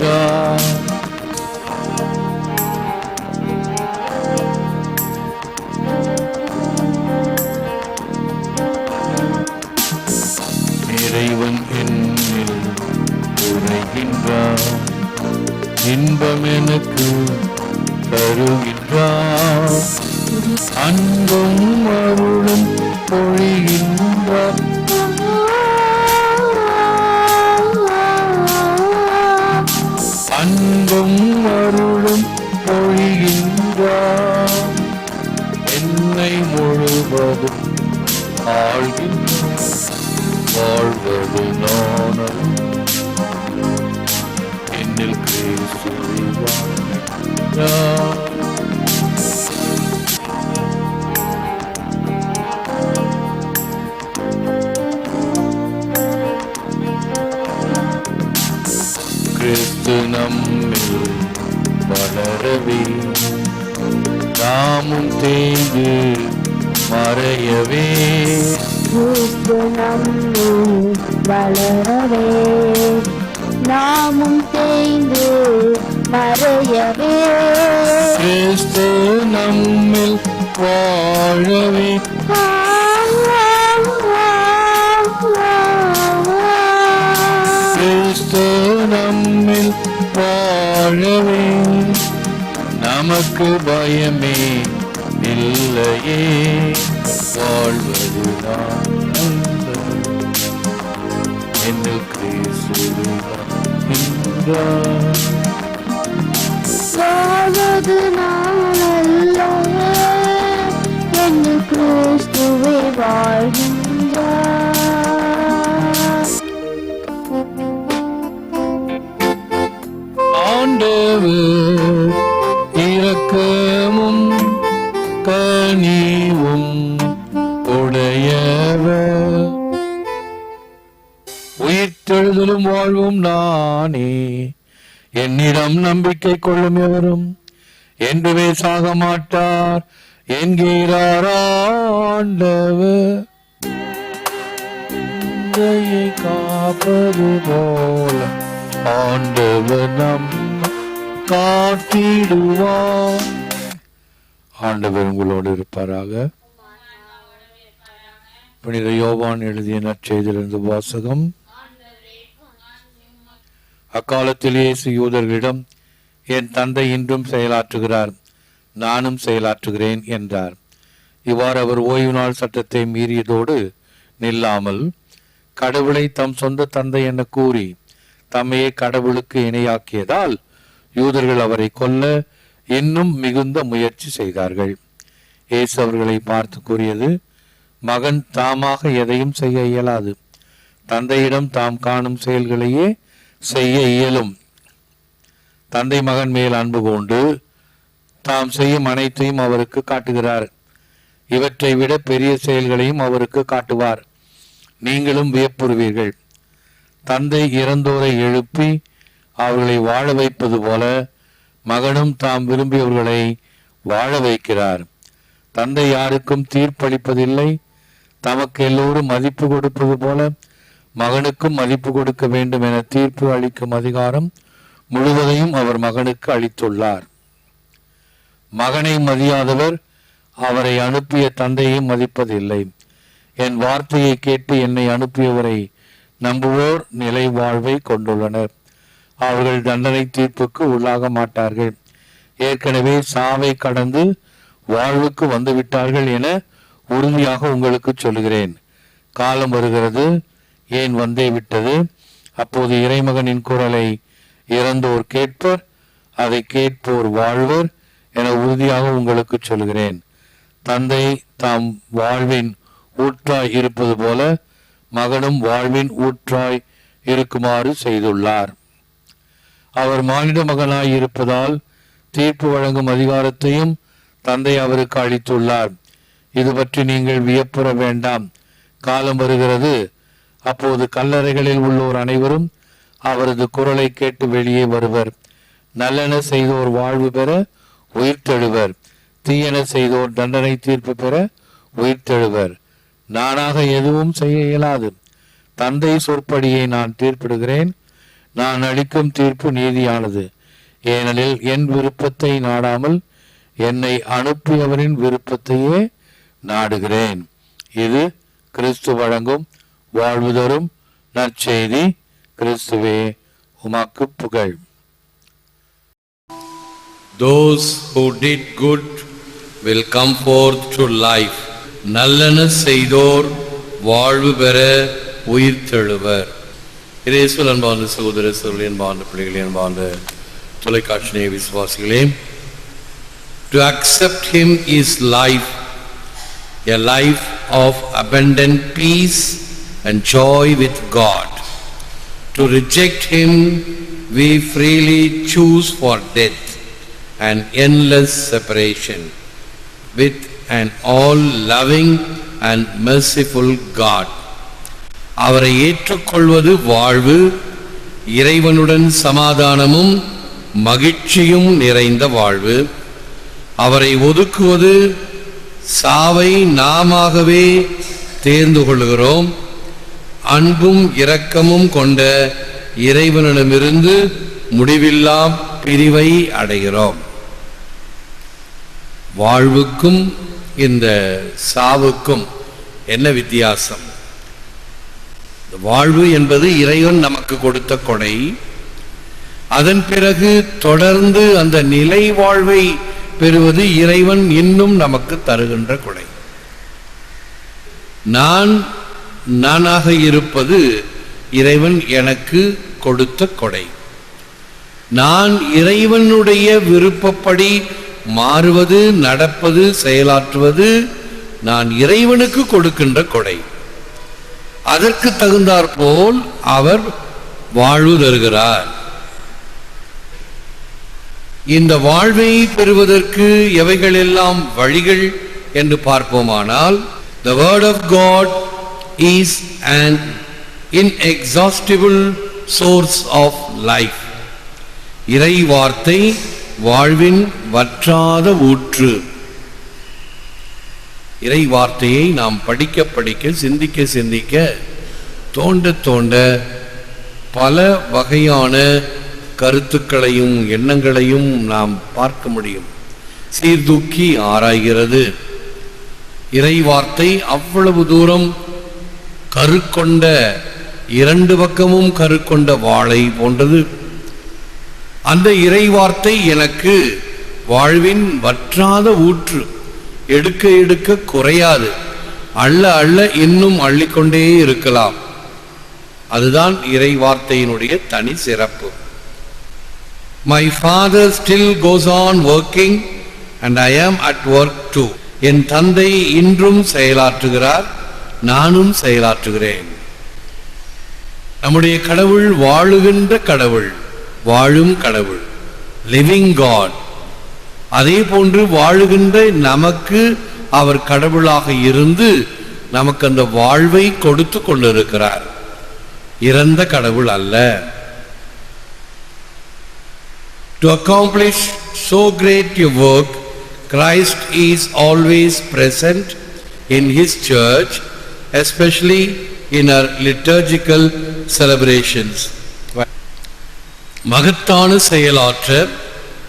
God. அன்பும் அருளும் பொழிகின்றார். என்னை முழுவதும் ஆழ்கின்ற வாழ்வது நானும் என்னில் கிறிஸ்துவை வளரவே நாமும் தேய்ந்து மறையவே. வளரவே. நாமும் தேய்ந்து மறையவே. கிறிஸ்து நம்மில் வாழவே. கிறிஸ்து வாழவே நமக்கு பயமே இல்லையே. வாழ்வது நான் கிறிஸ்து வாழ்கின்றார். என்று கிறிஸ்துவை வாழ்கின்ற உயிர்த்தெழுதலும் வாழ்வும் நானே. என்னிடம் நம்பிக்கை கொள்ளும் எவரும் என்றுமே சாக மாட்டார். என்கிறார் ஆண்டவர். காப்பது போல ஆண்டவர் நம் காத்திடுவார். ஆண்டவர் உங்களோடு இருப்பாராக. புனித யோவான் எழுதிய நற்செய்திலிருந்து வாசகம். அக்காலத்தில் இயேசு யூதர்களிடம் என் தந்தை இன்றும் செயலாற்றுகிறார் நானும் செயலாற்றுகிறேன் என்றார். இவ்வாறு அவர் ஓய்வு நாள் சட்டத்தை மீறியதோடு நில்லாமல் கடவுளை தம் சொந்த தந்தை என கூறி தம்மையே கடவுளுக்கு இணையாக்கியதால் யூதர்கள் அவரை கொல்ல இன்னும் மிகுந்த முயற்சி செய்தார்கள். இயேசு அவர்களை பார்த்து கூறியது மகன் தாமாக எதையும் செய்ய இயலாது. தந்தையிடம் தாம் காணும் செயல்களையே செய்ய இயலும். தந்தை மகன் மேல் அன்பு கொண்டு தாம் செய்யும் அனைத்தையும் அவருக்கு காட்டுகிறார். இவற்றை விட பெரிய செயல்களையும் அவருக்கு காட்டுவார். நீங்களும் வியப்புறுவீர்கள். தந்தை இறந்தோரை எழுப்பி அவர்களை வாழ வைப்பது போல மகனும் தாம் விரும்பியவர்களை வாழ வைக்கிறார். தந்தை யாருக்கும் தீர்ப்பளிப்பதில்லை. தமக்கு எல்லோரும் மதிப்பு கொடுப்பது போல மகனுக்கும் மதிப்பு கொடுக்க வேண்டும் என தீர்ப்பு அளிக்கும் அதிகாரம் முழுவதையும் அவர் மகனுக்கு அளித்துள்ளார். மகனை மதியாதவர் அவரை அனுப்பிய தந்தையை மதிப்பதில்லை. என் வார்த்தையை கேட்டு என்னை அனுப்பியவரை நம்புவோர் நிலை வாழ்வை கொண்டுள்ளனர். அவர்கள் தண்டனை தீர்ப்புக்கு உள்ளாக மாட்டார்கள். ஏற்கனவே சாவை கடந்து வாழ்வுக்கு வந்துவிட்டார்கள் என உறுதியாக உங்களுக்கு சொல்கிறேன் காலம் வருகிறது. ஏன் வந்தே விட்டது? அப்போது இறைமகனின் குரலை இறந்தோர் கேட்பர் அதை கேட்போர் வாழ்வர் என உறுதியாக உங்களுக்கு சொல்கிறேன். தந்தை தாம் வாழ்வின் ஊற்றாய் இருப்பது போல மகனும் வாழ்வின் ஊற்றாய் இருக்குமாறு செய்துள்ளார். அவர் மானிட மகனாய் இருப்பதால் தீர்ப்பு வழங்கும் அதிகாரத்தையும் தந்தை அவருக்கு அளித்துள்ளார். இது பற்றி நீங்கள் வியப்புற வேண்டாம். காலம் வருகிறது. அப்போது கல்லறைகளில் உள்ளோர் அனைவரும் அவரது குரலை கேட்டு வெளியே வருவர். நல்லென செய்தோர் வாழ்வு பெற உயிர்த்தெழுவர் தீயென செய்தோர் தண்டனை தீர்ப்பு பெற உயிர்த்தெழுவர் நானாக எதுவும் செய்ய இயலாது. தந்தை சொற்படியை நான் தீர்ப்பிடுகிறேன். நான் அளிக்கும் தீர்ப்பு நீதியானது. ஏனெனில் என் விருப்பத்தை நாடாமல் என்னை அனுப்பியவரின் விருப்பத்தையே நாடுகிறேன். இது கிறிஸ்து வழங்கும் வாழ்வுதோறும் நற்செய்தி கிறிஸ்துவே உமாக்கு புகழ். Those who did good will come forth to life. நல்லன செய்தோர் வாழ்வு பெற உயிர் தெழுவர். இயேசுவில் அன்பான சகோதர சகோதரி அன்பான பிள்ளைகளே அன்பான தொலைக்காட்சி நேய விசுவாசிகளே to accept him is life a life of abundant peace and joy with God to reject him we freely choose for death and endless separation with an all-loving and merciful God. அவரை ஏற்றுக்கொள்வது வாழ்வு இறைவனுடன் சமாதானமும் மகிழ்ச்சியும் நிறைந்த வாழ்வு அவரை ஒதுக்குவது சாவை நாமவே தேர்ந்து கொள்கிறோம் அன்பும் இரக்கமும் கொண்ட இறைவனிடமிருந்து முடிவில்லா பிரிவை அடைகிறோம். வாழ்வுக்கும் இந்த சாவுக்கும் என்ன வித்தியாசம்? வாழ்வு என்பது இறைவன் நமக்கு கொடுத்த கொடை. அதன் பிறகு தொடர்ந்து அந்த நிலை வாழ்வை பெறுவது இறைவன் இன்னும் நமக்கு தருகின்ற கொடை. நான் நானாக இருப்பது இறைவன் எனக்கு கொடுத்த கொடை. நான் இறைவனுடைய விருப்பப்படி மாறுவது நடப்பது செயலாற்றுவது நான் இறைவனுக்கு கொடுக்கின்ற கொடை. அதற்கு தகுந்தாற்போல் அவர் வாழ்வு தருகிறார். இந்த வாழ்வை பெறுவதற்கு எவைகள் எல்லாம் வழிகள் என்று பார்ப்போமானால் the word of God is an inexhaustible source of life. இறை வார்த்தை வாழ்வின் வற்றாத ஊற்று. இறை வார்த்தையை நாம் படிக்க படிக்க சிந்திக்க சிந்திக்க தோண்ட தோண்ட பல வகையான கருத்துக்களையும் எண்ணங்களையும் நாம் பார்க்க முடியும். சீர்தூக்கி ஆராய்கிறது. இறை வார்த்தை அவ்வளவு தூரம் கருக்கொண்ட இரண்டு பக்கமும் கருக்கொண்ட வாளை போன்றது. அந்த இறைவார்த்தை எனக்கு வாழ்வின் வற்றாத ஊற்று எடுக்க எடுக்க குறையாது. அள்ள அள்ள இன்னும் அள்ளிக்கொண்டே இருக்கலாம். அதுதான் இறைவார்த்தையினுடைய தனி சிறப்பு. My father still goes on working and I am at work two என் தந்தை இன்றும் செயலாற்றுகிறார். நானும் செயலாற்றுகிறேன். நம்முடைய கடவுள் வாழுகின்ற கடவுள் வாழும் கடவுள் லிவிங் காட் அதே போன்று வாழுகின்ற நமக்கு அவர் கடவுளாக இருந்து நமக்கு அந்த வாழ்வை கொடுத்து கொண்டிருக்கிறார். இறந்த கடவுள் அல்ல. To accomplish so great you work Christ is always present in his church especially in our liturgical celebrations. மகத்தான செயலாற்ற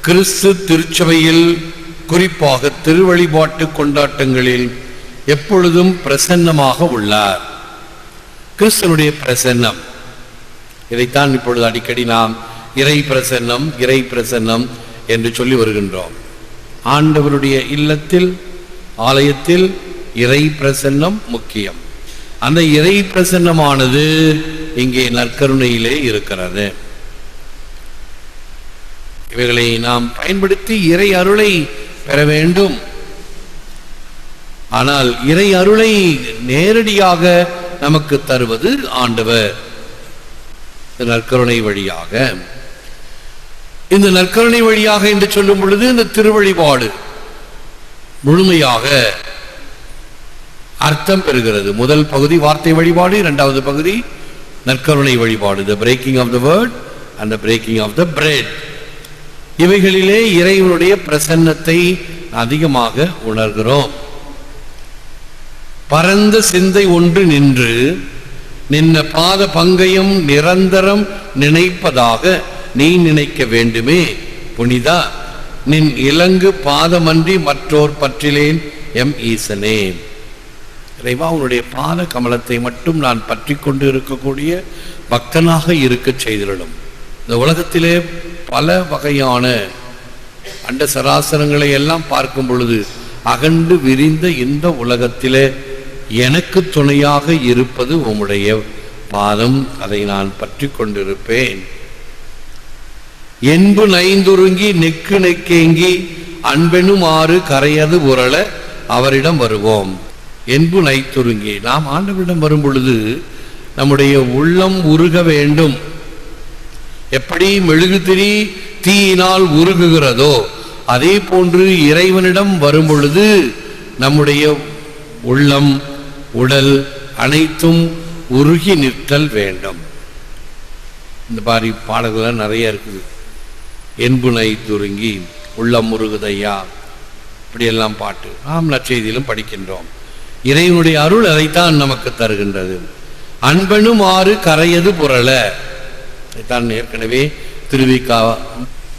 கிறிஸ்து திருச்சபையில் குறிப்பாக திருவழிபாட்டு கொண்டாட்டங்களில் எப்பொழுதும் பிரசன்னமாக உள்ளார். கிறிஸ்தனுடைய பிரசன்னம். இதைத்தான் இப்பொழுது அடிக்கடி நாம் இறை பிரசன்னம் இறை பிரசன்னம் என்று சொல்லி வருகின்றோம். ஆண்டவருடைய இல்லத்தில் ஆலயத்தில் இறை பிரசன்னம் முக்கியம். அந்த இறை பிரசன்னமானது இங்கே நற்கருணையிலே இருக்கிறது. இவைகளை நாம் பயன்படுத்தி இறை அருளை பெற வேண்டும். ஆனால் இறை அருளை நேரடியாக நமக்கு தருவது ஆண்டவர். நற்கருணை வழியாக. இந்த நற்கருணை வழியாக என்று சொல்லும் பொழுது இந்த திருவழிபாடு முழுமையாக அர்த்தம் பெறுகிறது. முதல் பகுதி வார்த்தை வழிபாடு இரண்டாவது பகுதி நற்கருணை வழிபாடு. The breaking of the word and the breaking of the bread இவைகளிலே இறைவனுடைய பிரசன்னத்தை அதிகமாக உணர்கிறோம். பரந்த சிந்தை ஒன்று நின்று நின்ன பாத பங்கையும் நிரந்தரம் நினைப்பதாக நீ நினைக்க வேண்டுமே. புனிதா நின் இலங்கு பாதமன்றி மற்றோர் பற்றிலேன் எம் ஈசனே. இறைவா உன்னுடைய பாத கமலத்தை மட்டும் நான் பற்றி கொண்டு இருக்கக்கூடிய பக்தனாக இருக்கச் செய்திடலும் இந்த உலகத்திலே பல வகையான அண்ட சராசரங்களை எல்லாம் பார்க்கும் பொழுது அகண்டு விரிந்த இந்த உலகத்திலே எனக்கு துணையாக இருப்பது உம்முடைய பாதம். அதை நான் பற்றி கொண்டிருப்பேன். என்பு நைந்துருங்கி நெக்கு நெக்கேங்கி அன்பெனும் ஆறு கரையது உரள அவரிடம் வருவோம். என்பு நைத்துருங்கி நாம் ஆண்டவரிடம் வரும் பொழுது நம்முடைய உள்ளம் உருக வேண்டும். எப்படி மெழுகுதிரி தீயினால் உருகுகிறதோ அதே போன்று இறைவனிடம் வரும் பொழுது நம்முடைய உள்ளம் உடல் அனைத்தும் உருகி நிற்றல் வேண்டும். இந்த மாதிரி பாடல்கள்லாம் நிறைய இருக்குது. என்புனை துருங்கி உள்ளம் முருகுதையா இப்படியெல்லாம் பாட்டு. நாம் நற்செய்தியிலும் படிக்கின்றோம். இறைவனுடைய அருள் அதைத்தான் நமக்கு தருகின்றது. அன்பனும் ஆறு கரையது புரள. இதைத்தான் ஏற்கனவே திருவிக்கா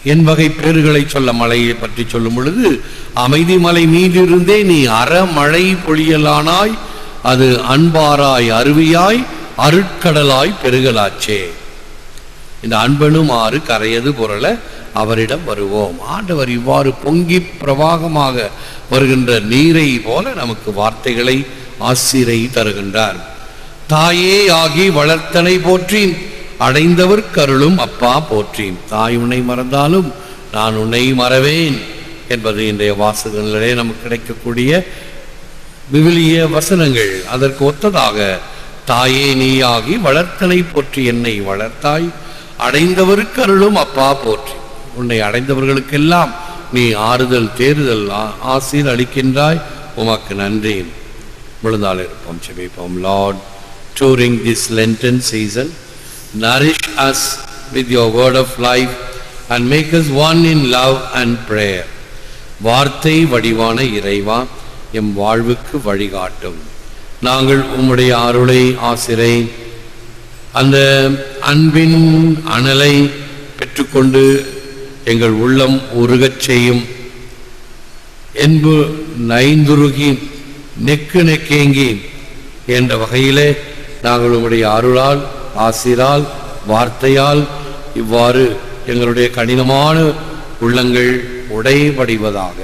என் வகை பேறுகளை சொல்ல மலையை பற்றி சொல்லும் பொழுது அமைதி மலை மீதிருந்தே நீ அறமழை பொழியலானாய் அது அன்பாராய் அருவியாய் அருட்கடலாய் பெருகலாச்சே. இந்த அன்பனும் ஆறு கரையது புரள அவரிடம் வருவோம். ஆண்டவர் இவ்வாறு பொங்கி பிரவாகமாக வருகின்ற நீரை போல நமக்கு வார்த்தைகளை ஆசிரை தருகின்றார். தாயே ஆகி வளர்த்தனை போற்றி அடைந்தவர் கருளும் அப்பா போற்றி தாய் உன்னை மறந்தாலும் நான் உன்னை மறவேன் என்பது இன்றைய வாசகங்களிலே நமக்கு கிடைக்கக்கூடிய விவிலிய வசனங்கள். அதற்கு ஒத்ததாக தாயே நீயாகி வளர்த்தனை போற்றி என்னை வளர்த்தாய். அடைந்தவருக்கு அருளும் அப்பா போற்றி. உன்னை அடைந்தவர்களுக்கெல்லாம் நீ ஆறுதல் தேறுதல் ஆசீர் அளிக்கின்றாய். உமக்கு நன்றி. விழுந்தால் இருப்போம் செபிப்போம் Lord during this Lenten season nourish us with your word of life and make us one in love and prayer வார்த்தை வடிவான இறைவா எம் வாழ்வுக்கு வழிகாட்டும். நாங்கள் உம்முடைய அருளை ஆசிரை அந்த அன்பின் அனலை பெற்றுக்கொண்டு எங்கள் உள்ளம் உருகச் செய்யும். என்பு நைந்துருகி நெக்கு நெக்கேங்கி என்ற வகையிலே நாங்கள் உம்முடைய அருளால் ஆசிரால் வார்த்தையால் இவ்வாறு எங்களுடைய கடினமான உள்ளங்கள் உடைபடிவதாக.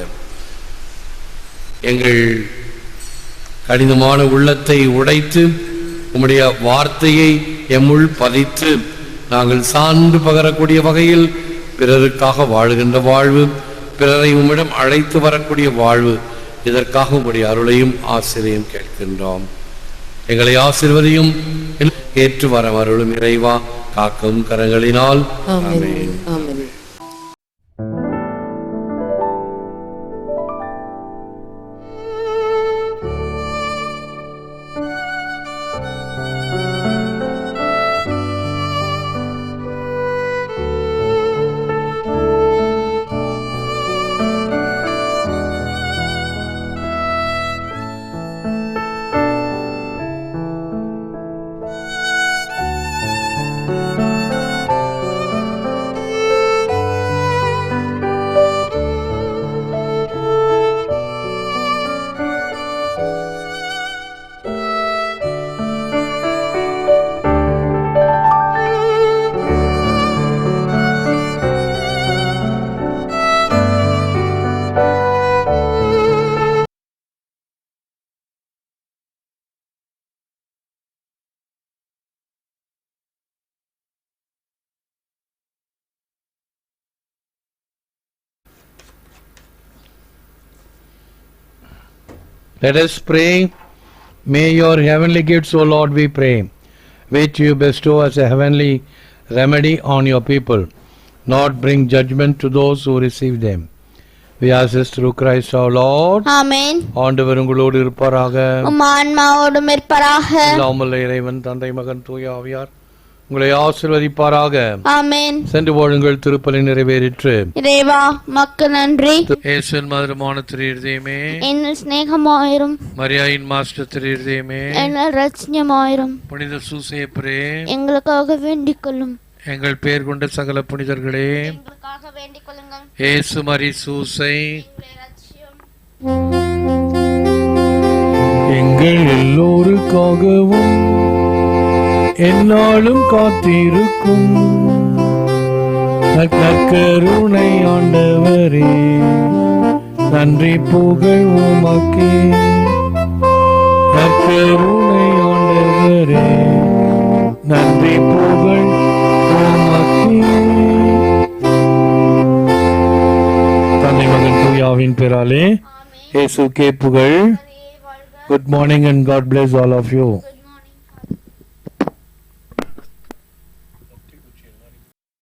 எங்கள் கடினமான உள்ளத்தை உடைத்து உம்முடைய வார்த்தையை எம்முள் பதித்து நாங்கள் சான்று பகரக்கூடிய வகையில் பிறருக்காக வாழுகின்ற வாழ்வு பிறரை உம்மிடம் அழைத்து வரக்கூடிய வாழ்வு இதற்காக உம்முடைய அருளையும் ஆசிரியம் கேட்கின்றோம். எங்களை ஆசிர்வதியும் ஏற்று வர அருளும் இறைவா காக்கும் கரங்களினால். ஆமென். ஆமென் Let us pray. May your heavenly gifts, O Lord, we pray, which you bestow as a heavenly remedy on your people, not bring judgment to those who receive them. We ask this through Christ our Lord. ஆமென் ஆண்டவர் உங்களோடு இருப்பாராக உம் ஆன்மாவோடும் இருப்பராக இல்லாமல் இறைவன் தந்தை மகன் தூய ஆவியார் உங்களை ஆசிர்வதிப்பாராக. ஆமென். சென்று வாழுங்கள் திருப்பலி நிறைவேறிற்று. இறைவா மக்கு நன்றி. ஏசன் மதுரமான திரு இருதயமே. என்னில் சிநேகமாயிரும். மரியாயின் மாஸ்டர் திரு இருதயமே. என்னில் ரட்சியமாயிரும் புனித சூசேப்பரே. எங்களுக்காக வேண்டிக் கொள்ளும் எங்கள் பெயர் கொண்ட சகல புனிதர்களே. ஏசு மரி சூசை. எங்கள் எல்லோருக்காகவும் என்னாலும் காத்திருக்கும். நற்கருணை ஆண்டவரே நன்றி புகழ் உமக்கே. நற்கருணை ஆண்டவரே நன்றி புகழ் உமக்கே. தன்னை மகன் தூயாவின் பெறாலே இயேசுக்கே புகழ். Good morning and God bless all of you.